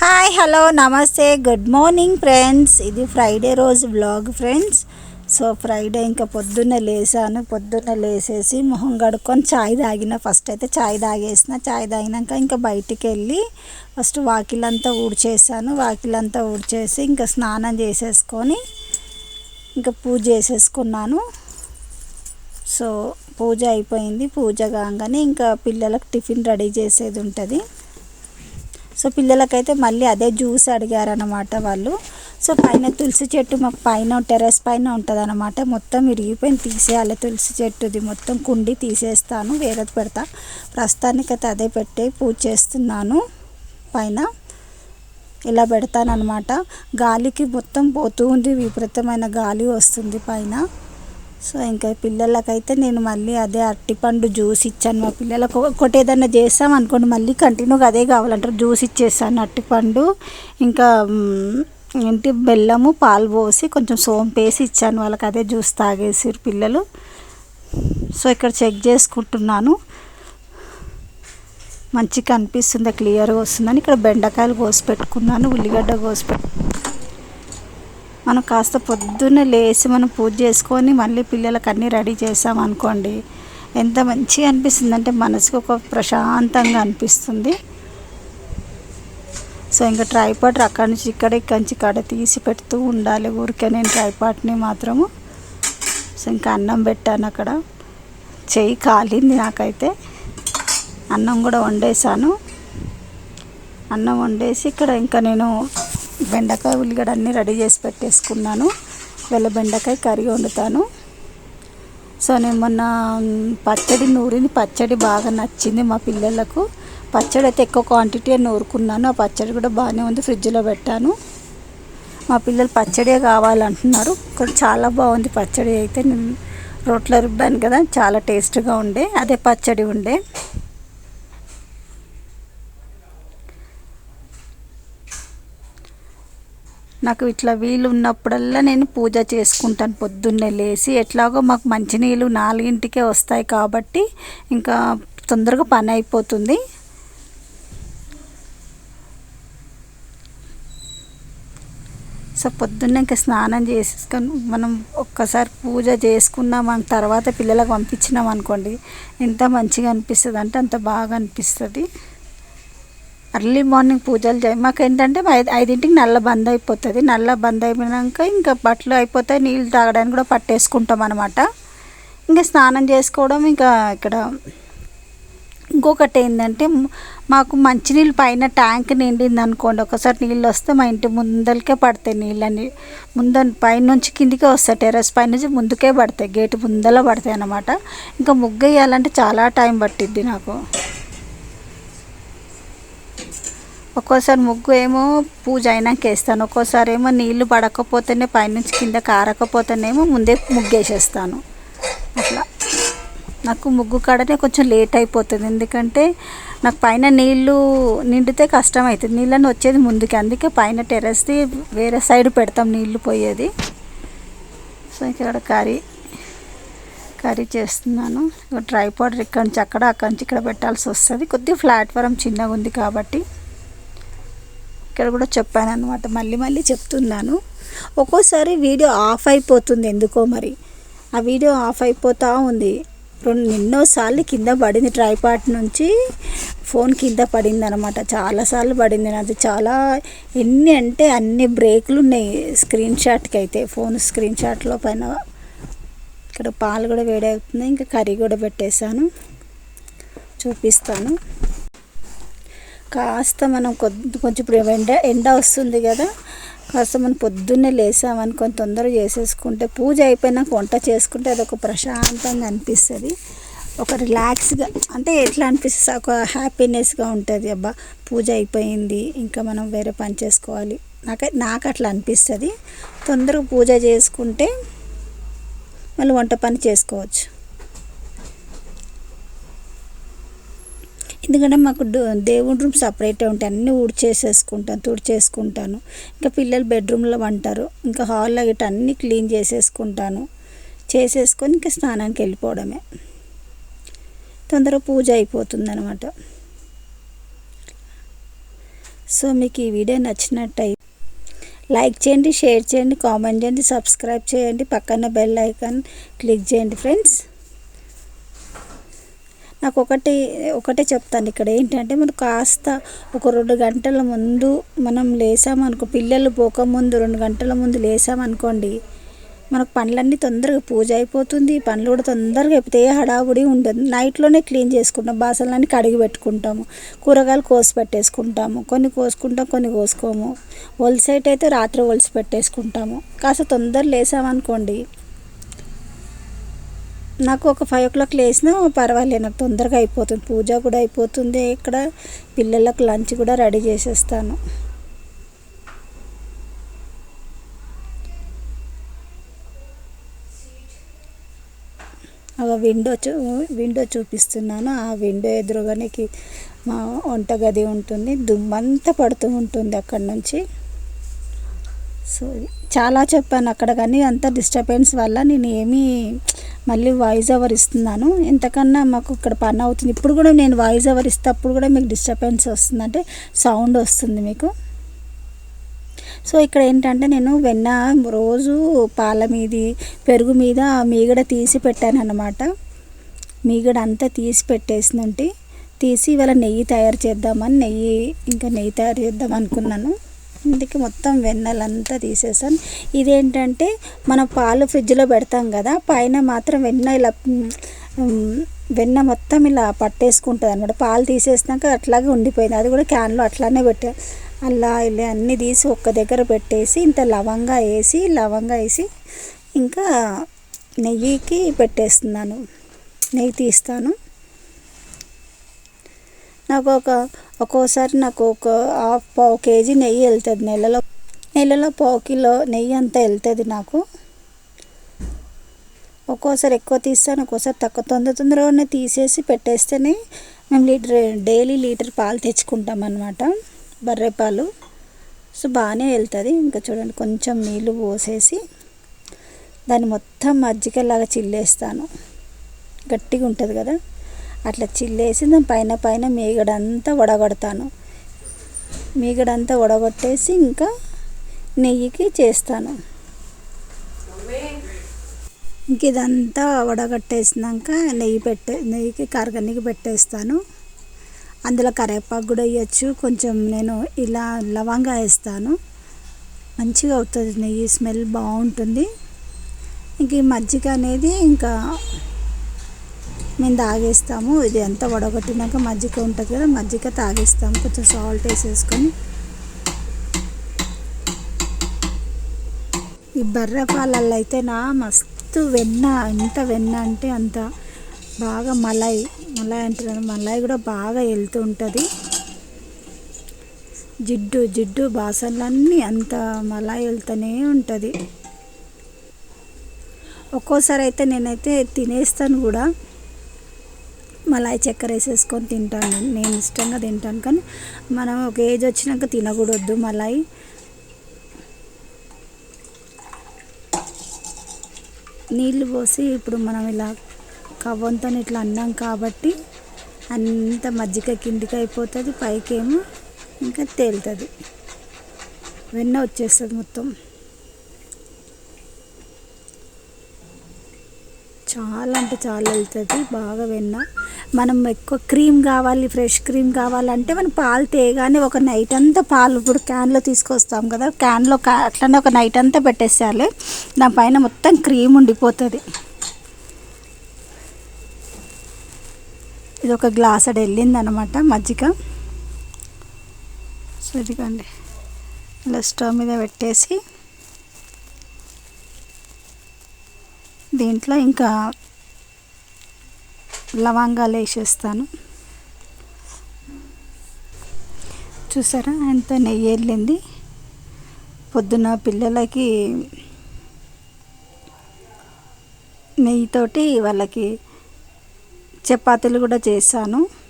Hi hello నమస్తే good morning friends ఇది Friday రోజు బ్లాగ్ ఫ్రెండ్స్ సో ఫ్రైడే ఇంకా పొద్దున్నే లేసాను పొద్దున్న లేసేసి మొహం కడుక్కొని చాయ్ తాగిన. ఫస్ట్ అయితే చాయ్ తాగేసిన. చాయ్ తాగినాక ఇంకా బయటికి వెళ్ళి ఫస్ట్ వాకిలంతా ఊడ్చేసాను. వాకిలంతా ఊడ్చేసి ఇంకా స్నానం చేసేసుకొని ఇంకా పూజ చేసేసుకున్నాను. సో పూజ అయిపోయింది. పూజ కాగానే ఇంకా పిల్లలకు టిఫిన్ రెడీ చేసేది ఉంటుంది. సో పిల్లలకైతే మళ్ళీ అదే జ్యూస్ అడిగారనమాట వాళ్ళు. సో పైన తులసి చెట్టు మాకు పైన టెర్రస్ పైన ఉంటుంది అనమాట మొత్తం విరిగిపోయి తీసేయాలి తులసి చెట్టుది. మొత్తం కుండి తీసేస్తాను వేరేది పెడతా. ప్రస్తుతానికైతే అదే పెట్టి పూజ చేస్తున్నాను పైన. ఇలా పెడతానమాట గాలికి మొత్తం పోతూ ఉంది విపరీతమైన గాలి వస్తుంది పైన. సో ఇంకా పిల్లలకైతే నేను మళ్ళీ అదే అరటిపండు జ్యూస్ ఇచ్చాను. మా పిల్లలకు ఒకటి ఏదైనా చేస్తాం అనుకోండి మళ్ళీ కంటిన్యూగా అదే కావాలంటారు. జ్యూస్ ఇచ్చేసాను అరటిపండు ఇంకా ఏంటి బెల్లము పాలు పోసి కొంచెం సోంపు వేసి ఇచ్చాను. వాళ్ళకి అదే జ్యూస్ తాగేసారు పిల్లలు. సో ఇక్కడ చెక్ చేసుకుంటున్నాను. మంచిగా అనిపిస్తుంది క్లియర్గా వస్తుందని. ఇక్కడ బెండకాయలు కోసి పెట్టుకున్నాను ఉల్లిగడ్డ కోసి పెట్టు మనం కాస్త పొద్దున్నే లేచి మనం పూజ చేసుకొని మళ్ళీ పిల్లలకు అన్నీ రెడీ చేసామనుకోండి ఎంత మంచిగా అనిపిస్తుంది అంటే మనసుకు ఒక ప్రశాంతంగా అనిపిస్తుంది. సో ఇంకా ట్రైపాట్ అక్కడి నుంచి ఇక్కడ ఇక్కడి నుంచి ఇక్కడ తీసి పెడుతూ ఉండాలి. ఊరికే నేను ట్రైపాట్ని మాత్రము సో ఇంకా అన్నం పెట్టాను అక్కడ. చెయ్యి కాలింది నాకైతే. అన్నం కూడా వండేసాను అన్నం వండేసి ఇక్కడ ఇంకా నేను బెండకాయ ఉల్లిగడ్డ అన్నీ రెడీ చేసి పెట్టేసుకున్నాను. వెళ్ళ బెండకాయ కర్రీ వండుతాను. సో నేను మొన్న పచ్చడి నూరింది పచ్చడి బాగా నచ్చింది మా పిల్లలకు. పచ్చడి అయితే ఎక్కువ క్వాంటిటీ నూరుకున్నాను. ఆ పచ్చడి కూడా బాగానే ఉంది ఫ్రిడ్జ్లో పెట్టాను. మా పిల్లలు పచ్చడే కావాలంటున్నారు. కానీ చాలా బాగుంది పచ్చడి అయితే. నేను రోట్లో రుబ్బాను కదా చాలా టేస్ట్గా ఉండే. అదే పచ్చడి ఉండే. నాకు ఇట్లా వీలు ఉన్నప్పుడల్లా నేను పూజ చేసుకుంటాను. పొద్దున్నే లేచి ఎట్లాగో మాకు మంచినీళ్ళు నాలుగింటికే వస్తాయి కాబట్టి ఇంకా తొందరగా పని అయిపోతుంది. సో పొద్దున్నే ఇంకా స్నానం చేసుకొని మనం ఒక్కసారి పూజ చేసుకున్నాం తర్వాత పిల్లలకు పంపించినాం అనుకోండి ఎంత మంచిగా అనిపిస్తుంది అంటే అంత బాగా అనిపిస్తుంది. అర్లీ మార్నింగ్ పూజలు చేయ మాకు ఏంటంటే ఐదు ఐదింటికి నల్ల బంద్ అయిపోతుంది. నల్ల బంద్ అయిపోయినాక ఇంకా బట్టలు అయిపోతాయి. నీళ్ళు తాగడానికి కూడా పట్టేసుకుంటాం అనమాట ఇంకా స్నానం చేసుకోవడం ఇంకా ఇక్కడ ఇంకొకటి ఏంటంటే మాకు మంచినీళ్ళు పైన ట్యాంక్ నిండింది అనుకోండి ఒకసారి నీళ్ళు వస్తే మా ఇంటి ముందరికే పడతాయి నీళ్ళని ముంద పైనుంచి కిందికే వస్తాయి. టెర్రస్ పై నుంచి ముందుకే పడతాయి. గేటు ముందల పడతాయి అన్నమాట. ఇంకా ముగ్గు వేయాలంటే చాలా టైం పట్టిద్ది నాకు. ఒక్కోసారి ముగ్గు ఏమో పూజ అయినాక వేస్తాను. ఒక్కోసారి ఏమో నీళ్ళు పడకపోతేనే పైనుంచి కింద కారకపోతేనేమో ముందే ముగ్గేసేస్తాను. అట్లా. నాకు ముగ్గు కాడనే కొంచెం లేట్ అయిపోతుంది. ఎందుకంటే నాకు పైన నీళ్ళు నిండితే కష్టం అవుతుంది నీళ్ళని వచ్చేది ముందుకి. అందుకే పైన టెర్రస్ది వేరే సైడ్ పెడతాం నీళ్ళు పోయేది. సో ఇక్కడ కర్రీ కర్రీ చేస్తున్నాను. డ్రై పౌడర్ ఇక్కడ నుంచి అక్కడ అక్కడి నుంచి ఇక్కడ పెట్టాల్సి వస్తుంది. కొద్దిగా ప్లాట్ఫారం చిన్నగా ఉంది కాబట్టి. ఇక్కడ కూడా చెప్పాను అనమాట మళ్ళీ మళ్ళీ చెప్తున్నాను. ఒక్కోసారి వీడియో ఆఫ్ అయిపోతుంది ఎందుకో మరి. ఆ వీడియో ఆఫ్ అయిపోతూ ఉంది. రెండు ఎన్నోసార్లు కింద పడింది ట్రైపాట్ నుంచి ఫోన్ కింద పడింది అనమాట చాలాసార్లు పడింది నాది. చాలా ఎన్ని అంటే అన్ని బ్రేకులు ఉన్నాయి స్క్రీన్ షాట్కి అయితే. ఫోన్ స్క్రీన్ షాట్లో పైన ఇక్కడ పాలు కూడా వేడవుతుంది ఇంకా కర్రీ కూడా పెట్టేశాను. చూపిస్తాను. కాస్త మనం కొద్ది కొంచెం ఇప్పుడు ఎండ ఎండ వస్తుంది కదా కాస్త మనం పొద్దున్నే లేసామనుకొని తొందరగా చేసేసుకుంటే పూజ అయిపోయినాక వంట చేసుకుంటే అది ఒక ప్రశాంతంగా అనిపిస్తుంది. ఒక రిలాక్స్గా అంటే ఎట్లా అనిపిస్తుంది? ఒక హ్యాపీనెస్గా ఉంటుంది. అబ్బా పూజ అయిపోయింది ఇంకా మనం వేరే పని చేసుకోవాలి. నాకు నాకు అట్లా అనిపిస్తుంది. తొందరగా పూజ చేసుకుంటే మళ్ళీ వంట పని చేసుకోవచ్చు. ఎందుకంటే మాకు దేవుని దేవుడి రూమ్ సపరేటే ఉంటాయి. అన్నీ ఊడ్చేసేసుకుంటాను తుడిచేసుకుంటాను. ఇంకా పిల్లలు బెడ్రూమ్లో వంటారు ఇంకా హాల్లో గిట్ట అన్నీ క్లీన్ చేసేసుకుంటాను. చేసేసుకొని ఇంకా స్నానానికి వెళ్ళిపోవడమే. తొందరగా పూజ అయిపోతుందనమాట సో మీకు ఈ వీడియో నచ్చినట్టయి లైక్ చేయండి షేర్ చేయండి కామెంట్ చేయండి సబ్స్క్రైబ్ చేయండి. పక్కన బెల్ ఐకాన్ క్లిక్ చేయండి ఫ్రెండ్స్. నాకు ఒకటి ఒకటే చెప్తాను ఇక్కడ. ఏంటంటే మనం కాస్త ఒక రెండు గంటల ముందు మనం లేసామనుకో పిల్లలు పోకముందు రెండు గంటల ముందు లేసామనుకోండి మనకు పనులన్నీ తొందరగా పూజ అయిపోతుంది పనులు కూడా తొందరగా అయిపోతే ఏ హడావుడి ఉండదు. నైట్లోనే క్లీన్ చేసుకుంటాం బాసనలన్నీ కడిగి పెట్టుకుంటాము కూరగాయలు కోసి పెట్టేసుకుంటాము కొన్ని కోసుకుంటాం కొన్ని కోసుకోము ఒలిసైట్ అయితే రాత్రి ఒలిసి పెట్టేసుకుంటాము. కాస్త తొందర లేసామనుకోండి నాకు ఒక ఫైవ్ ఓ క్లాక్ లేసినా పర్వాలేదు నాకు తొందరగా అయిపోతుంది. పూజ కూడా అయిపోతుంది ఇక్కడ. పిల్లలకు లంచ్ కూడా రెడీ చేసేస్తాను. ఒక విండో చూ విండో చూపిస్తున్నాను. ఆ విండో ఎదురుగానే మా వంటగది ఉంటుంది. దుమ్మంతా పడుతూ ఉంటుంది అక్కడ నుంచి. సో చాలా చెప్పాను అక్కడ కానీ అంత డిస్టర్బెన్స్ వల్ల నేను ఏమీ మళ్ళీ వాయిస్ ఓవర్ ఇస్తున్నాను. ఎంతకన్నా మాకు ఇక్కడ పని అవుతుంది. ఇప్పుడు కూడా నేను వాయిస్ ఓవర్ ఇస్తేప్పుడు కూడా మీకు డిస్టర్బెన్స్ వస్తుంది అంటే సౌండ్ వస్తుంది మీకు. సో ఇక్కడ ఏంటంటే నేను వెన్న రోజు పాల మీది పెరుగు మీద మీగడ తీసి పెట్టాను అన్నమాట మీగడ అంతా తీసి పెట్టేసినంటే తీసి ఇవాళ నెయ్యి తయారు చేద్దామని నెయ్యి ఇంకా నెయ్యి తయారు చేద్దాం అనుకున్నాను. అందుకే మొత్తం వెన్నెలంతా తీసేసాను. ఇదేంటంటే మనం పాలు ఫ్రిడ్జ్లో పెడతాం కదా పైన మాత్రం వెన్న ఇలా వెన్న మొత్తం ఇలా పట్టేసుకుంటుంది అనమాట పాలు తీసేసినాక అట్లాగే ఉండిపోయింది. అది కూడా క్యాన్లో అట్లానే పెట్టా. అలా ఇలా అన్నీ తీసి ఒక్క దగ్గర పెట్టేసి ఇంత లవంగా వేసి లవంగా వేసి ఇంకా నెయ్యికి పెట్టేస్తున్నాను. నెయ్యి తీస్తాను. నాకు ఒక ఒక్కోసారి నాకు ఒక హాఫ్ పావు కేజీ నెయ్యి వెళ్తుంది. నెలలో నెలలో పావు కిలో నెయ్యి అంతా వెళ్తుంది నాకు. ఒక్కోసారి ఎక్కువ తీస్తాను ఒక్కోసారి తక్కువ. తొందర తొందరగానే తీసేసి పెట్టేస్తేనే మేము లీటర్ డైలీ లీటర్ పాలు తెచ్చుకుంటాం అనమాట బర్రె పాలు. సో బాగానే వెళ్తుంది. ఇంకా చూడండి కొంచెం నీళ్ళు పోసేసి దాన్ని మొత్తం మజ్జిగలాగా చిల్లేస్తాను. గట్టిగా ఉంటుంది కదా. అట్లా చిల్లేసి దాని పైన పైన మీగడంతా వడగొడతాను. మీగడంతా వడగొట్టేసి ఇంకా నెయ్యికి చేస్తాను. ఇంక ఇదంతా వడగట్టేసినాక నెయ్యి పెట్టే నెయ్యికి కరగనికి పెట్టేస్తాను. అందులో కరివేపాకు కూడా వేయచ్చు. కొంచెం నేను ఇలా లవంగా వేస్తాను. మంచిగా అవుతుంది నెయ్యి స్మెల్ బాగుంటుంది. ఇంక ఈ మజ్జిగ అనేది ఇంకా మేము తాగేస్తాము. ఇది ఎంత వడగొట్టినాక మజ్జిగ ఉంటుంది కదా మజ్జిగ తాగేస్తాము. కొంచెం సాల్ట్ వేసేసుకొని. ఈ బర్రె పాలల్లో అయితే నా మస్తు వెన్న ఎంత వెన్న అంటే అంత బాగా మలాయి మలాయి అంటున్నారు. మలాయి కూడా బాగా వెళ్తూ ఉంటుంది. జిడ్డు జిడ్డు బాసనలన్నీ అంత మలాయి వెళ్తూనే ఉంటుంది. ఒక్కోసారి అయితే నేనైతే తినేస్తాను కూడా. మలాయి చక్కెర వేసేసుకొని తింటాను నేను. ఇష్టంగా తింటాను కానీ మనం ఒక ఏజ్ వచ్చినాక తినకూడదు మలాయి. నీళ్ళు పోసి ఇప్పుడు మనం ఇలా కవ్వంతో ఇట్లా అన్నాం కాబట్టి అంత మజ్జిగ కిందికి అయిపోతుంది పైకేమో ఇంకా తేలుతుంది. వెన్న వచ్చేస్తుంది మొత్తం. చాలా అంటే చాలా వెళ్తుంది బాగా వెన్న. మనం ఎక్కువ క్రీమ్ కావాలి ఫ్రెష్ క్రీమ్ కావాలంటే మనం పాలు తేగానే ఒక నైట్ అంతా పాలు ఇప్పుడు క్యాన్లో తీసుకొస్తాం కదా క్యాన్లో అట్లనే ఒక నైట్ అంతా పెట్టేసేయాలి. దానిపైన మొత్తం క్రీమ్ ఉండిపోతుంది. ఇది ఒక గ్లాస్ అడి వెళ్ళింది అనమాట మజ్జిగ. సో ఇదిగోండి ఇలా స్టవ్ మీద పెట్టేసి దీంట్లో ఇంకా లవంగాలు వేసేస్తాను. చూసారా ఎంత నెయ్యి వెళ్ళింది? పొద్దున పిల్లలకి నెయ్యితోటి వాళ్ళకి చపాతీలు కూడా చేశాను.